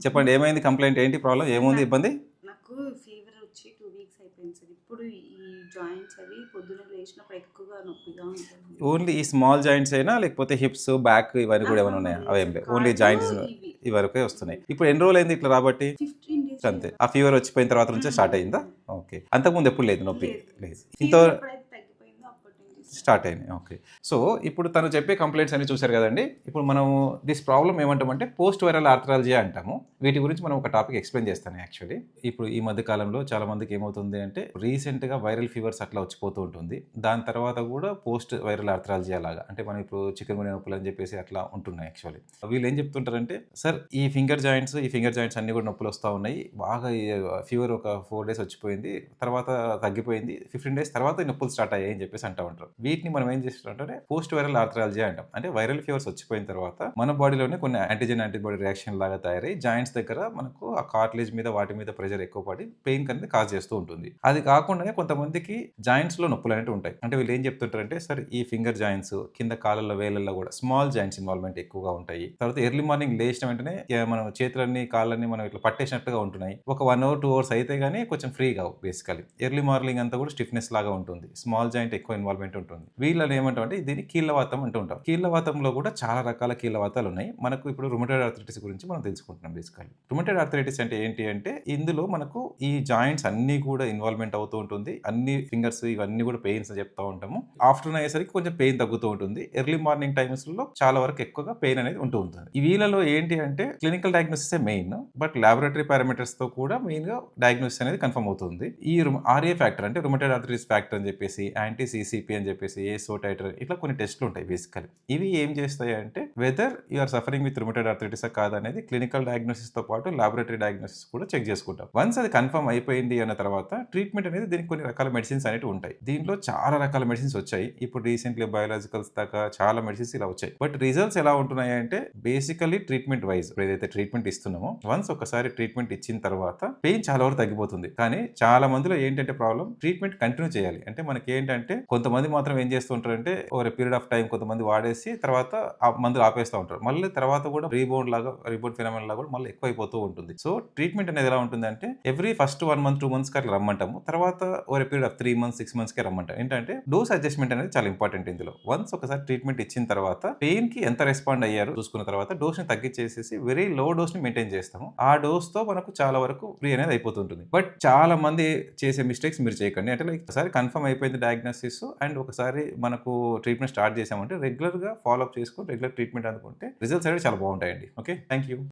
చెప్పండి ఏమైంది కంప్లైంట్? ఏంటి ప్రాబ్లం? ఏముంది ఇబ్బంది? నాకు ఫీవర్ వచ్చి టూ వీక్స్ అయిపోయింది సార్. ఇప్పుడు ఈ జాయింట్స్ అవి పొద్దున లేచినప్పుడు ఎక్కువగా నొప్పిగా ఉంటుంది. ఓన్లీ ఈ స్మాల్ జాయింట్స్ అయినా లేకపోతే హిప్స్ బ్యాక్ ఇవన్నీ కూడా ఏమైనా ఉన్నాయా? అవి లేవు. ఓన్లీ జాయింట్స్ ఈ వరకే వస్తున్నాయి. ఇప్పుడు ఎన్ని రోజులు అయింది ఇట్లా రాబట్టి? అంతే. ఆ ఫీవర్ వచ్చిపోయిన తర్వాత నుంచే స్టార్ట్ అయిందా? ఓకే. అంతకుముందు ఎప్పుడు లేదు నొప్పి? లేదు. ఇంత ఎప్పుడైతే తగ్గిపోయిందో అప్పటి నుంచి స్టార్ట్ అయినాయి. ఓకే. సో ఇప్పుడు తను చెప్పే కంప్లైంట్స్ అన్ని చూశారు కదండి. ఇప్పుడు మనం దిస్ ప్రాబ్లం ఏమంటామంటే పోస్ట్ వైరల్ ఆర్థరాలజీ అంటాము. వీటి గురించి మనం ఒక టాపిక్ ఎక్స్ప్లెయిన్ చేస్తాను యాక్చువల్లీ. ఇప్పుడు ఈ మధ్య కాలంలో చాలా మందికి ఏమవుతుంది అంటే రీసెంట్గా వైరల్ ఫీవర్స్ అట్లా వచ్చిపోతూ ఉంటుంది. దాని తర్వాత కూడా పోస్ట్ వైరల్ ఆర్థరాలజీ అలాగా. అంటే మనం ఇప్పుడు చికెన్ గుని నొప్పులు అని చెప్పేసి అట్లా ఉంటున్నాయి యాక్చువల్లీ. వీళ్ళు ఏం చెప్తుంటారంటే సార్ ఈ ఫింగర్ జాయింట్స్ ఈ ఫింగర్ జాయింట్స్ అన్ని కూడా నొప్పులు వస్తూ ఉన్నాయి. బాగా ఫీవర్ ఒక ఫోర్ డేస్ వచ్చిపోయింది. తర్వాత తగ్గిపోయింది. ఫిఫ్టీన్ డేస్ తర్వాత నొప్పులు స్టార్ట్ అయ్యాయి అని చెప్పేసి అంటూ ఉంటారు. వీటిని మనం ఏం చేస్తుంటే పోస్ట్ వైరల్ ఆర్థరాలజీ అంటాం. అంటే వైరల్ ఫీవర్స్ వచ్చిపోయిన తర్వాత మన బాడీలోనే కొన్ని యాంటీజెన్ యాంటీబాడీ రియాక్షన్ లాగా తయారై జాయింట్స్ దగ్గర మనకు ఆ కార్టిలేజ్ మీద వాటి మీద ప్రెషర్ ఎక్కువ పడి పెయిన్ అనేది కాజ్ చేస్తూ ఉంటుంది. అది కాకుండానే కొంతమందికి జాయింట్స్లో నొప్పులు అనేవి ఉంటాయి. అంటే వీళ్ళు ఏం చెప్తుంటారంటే సరే ఈ ఫింగర్ జాయింట్స్ కింద కాళ్ళల్లో వేలల్లో కూడా స్మాల్ జాయింట్స్ ఇన్వాల్వ్మెంట్ ఎక్కువగా ఉంటాయి. తర్వాత ఎర్లీ మార్నింగ్ లేచిన వెంటనే మనం చేతులన్నీ కాళ్ళని మనం ఇట్లా పట్టేసినట్టుగా ఉంటున్నాయి. ఒక వన్ అవర్ టూ అవర్స్ అయితే గానీ కొంచెం ఫ్రీగా బేసికలీ ఎర్లీ మార్నింగ్ అంతా కూడా స్టిఫ్నెస్ లాగా ఉంటుంది. స్మాల్ జాయింట్ ఎక్కువ ఇన్వాల్వ్మెంట్ ఉంటుంది. వీళ్ళని ఏమంటాం దీన్ని కీళ్ళవాతం అంటూ ఉంటాం. కీళ్ళవాతంలో కూడా చాలా రకాల కీళ్ళవాతాలు ఉన్నాయి. మనకు ఇప్పుడు రుమటైడ్ ఆర్థరైటిస్ గురించి మనం తెలుసుకుంటున్నాం బేసికలీ రుమటైడ్ ఆర్థరైటిస్ అంటే ఏంటి అంటే ఇందులో మనకు ఈ జాయింట్స్ అన్ని కూడా ఇన్వాల్వ్మెంట్ అవుతూ ఉంటుంది. అన్ని ఫింగర్స్ ఇవన్నీ కూడా పెయిన్స్ చెప్తా ఉంటాము. ఆఫ్టర్నూన్ అయ్యేసరికి కొంచెం పెయిన్ తగ్గుతూ ఉంటుంది. ఎర్లీ మార్నింగ్ టైమ్స్లో చాలా వరకు ఎక్కువగా పెయిన్ అనేది ఉంటూ ఉంటుంది. ఈ వీళ్ళలో ఏంటి అంటే clinical diagnosis main but laboratory పారామీటర్స్తో కూడా మెయిన్గా డయాగ్నోసిస్ అనేది కన్ఫర్మ్ అవుతుంది. ఈ ఆర్ఏ ఫ్యాక్టర్ అంటే రుమటైడ్ ఆర్థరైటిస్ ఫ్యాక్టర్ అని చెప్పేసి యాంటీ సిసిపి అని చెప్పేసి ఏసో టైటర్ ఇట్లా కొన్ని టెస్ట్లు ఉంటాయి బేసికలీ. ఇవి ఏం చేస్తాయి అంటే whether are suffering with rheumatoid arthritis కాదనేది క్లినికల్ డయాగ్నోసిస్తో పాటు లాబొరేటరీ డయాగ్నోసిస్ కూడా చెక్ చేసుకుంటాం. వన్స్ అది కన్ఫర్మ్ అయిపోయింది అన్న తర్వాత ట్రీట్మెంట్ అనేది దీనికి కొన్ని రకాల మెడిసిన్స్ అనేవి ఉంటాయి. దీంట్లో చాలా రకాల మెడిసిన్స్ వచ్చాయి. ఇప్పుడు రీసెంట్లీ బయోలాజికల్స్ దాకా చాలా మెడిసిన్స్ ఇలా వచ్చాయి. బట్ రిజల్ట్స్ ఎలా ఉంటున్నాయి అంటే బేసికలీ ట్రీట్మెంట్ వైజ్ ఏదైతే ట్రీట్మెంట్ ఇస్తున్నామో వన్స్ ఒకసారి ట్రీట్మెంట్ ఇచ్చిన తర్వాత పెయిన్ చాలా వరకు తగ్గిపోతుంది. కానీ చాలా మందిలో ఏంటంటే ప్రాబ్లం ట్రీట్మెంట్ కంటిన్యూ చేయాలి. అంటే మనకి ఏంటంటే కొంతమంది మాత్రం ఏం చేస్తుంటారంటే ఓవర్ పీరియడ్ ఆఫ్ టైం కొంతమంది వాడేసి తర్వాత ఆ మందులు ఆపేస్తూ ఉంటారు. మళ్ళీ తర్వాత కూడా రీబౌండ్ లాగా రీబౌండ్ ఫినమిన్ లాగా కూడా మళ్ళీ ఎక్కువైపోతూ ఉంటుంది. సో ట్రీట్మెంట్ అనేది ఎలా ఉంటుంది అంటే every first one month two మంత్స్కి అట్లా రమ్మంటాము. తర్వాత over period of three months six మంత్స్కే రమ్మంటాం. ఏంటంటే డోస్ అడ్జస్ట్మెంట్ అనేది చాలా ఇంపార్టెంట్ ఇందులో. వన్స్ ఒకసారి ట్రీట్మెంట్ ఇచ్చిన తర్వాత పెయిన్కి ఎంత రెస్పాండ్ అయ్యారు చూసుకున్న తర్వాత డోస్ని తగ్గించేసేసి వెరీ లో డోస్ని మెయింటైన్ చేస్తాము. ఆ డోస్తో మనకు చాలా వరకు ఫ్రీ అనేది అయిపోతుంటుంది. బట్ చాలా మంది చేసే మిస్టేక్స్ మీరు చేయకండి. అంటే లైక్ ఒకసారి కన్ఫర్మ్ అయిపోయింది డయాగ్నోసిస్ అండ్ ఒకసారి ఒకసారి మనకు ట్రీట్మెంట్ స్టార్ట్ చేసామంటే రెగ్యులర్గా ఫాలో అప్ చేసుకుని రెగ్యులర్ ట్రీట్మెంట్ అనుకుంటే రిజల్ట్స్ అనేవి చాలా బాగుంటాయండి. ఓకే? Thank you